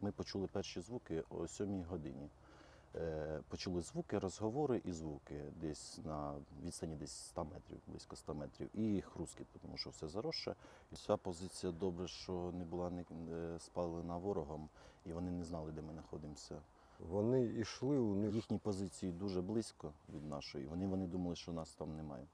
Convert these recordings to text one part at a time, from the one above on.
Ми почули перші звуки о 7 годині. Е, Почули звуки, розговори і звуки десь на відстані десь 100 метрів, близько 100 метрів, і хрускіт, тому що все заросше. І ця позиція добре, що не була не е, спалена ворогом, і вони не знали, де ми знаходимося. Вони йшли, у них Їхні позиції дуже близько від нашої. Вони, вони думали, що нас там немає.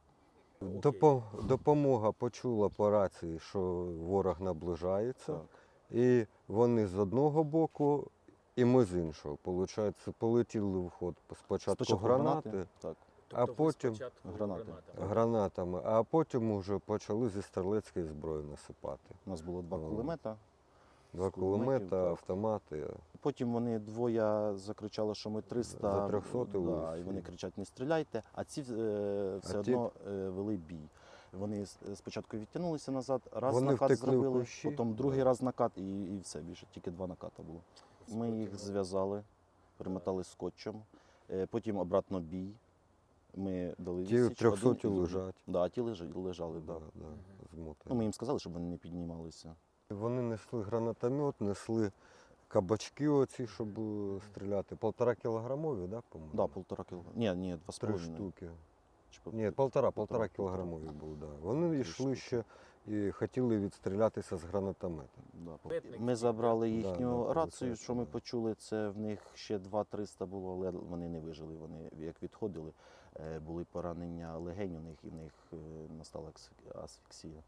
допо- допомога почула по рації, що ворог наближається. Так. І вони з одного боку, і ми з іншого. Получається, полетіли в ход спочатку, гранати, Так. А ви потім гранати. гранатами. гранатами, а потім вже почали зі стрілецької зброї насипати. У нас було два кулемета. Два кулемета, автомати. Потім вони двоє закричали, що ми 300. За 300 да, і вони кричать, не стріляйте, а ці е, все А одно е, вели бій. Вони спочатку відтягнулися назад, раз Вони накат зробили, потім другий раз накат і, і все, більше тільки два наката було. Ми їх зв'язали, примотали скотчем, е, потім обратно бій. Ми дали Ті відсіч, 300 один і другий. лежать. Да, ті лежали, лежали да. Да, да. Ну, ми їм сказали, щоб вони не піднімалися. Вони несли гранатомет, несли кабачки оці, щоб е, стріляти. Полтора кілограмові, да, по-моєму? Да, полтора кіло. Ні, ні, два з Три штуки. Чи по- Ні, полтора, Полтора, кілограмові був, да. Вони Три йшли штуки. ще і хотіли відстрілятися з гранатомета. Да. Ми забрали їхню Да, да, рацію, що ми да. почули. Це в них ще 2-300 було, але вони не вижили. Вони як відходили, е, були поранення легень у них, і в них е, настала акс- асфіксія.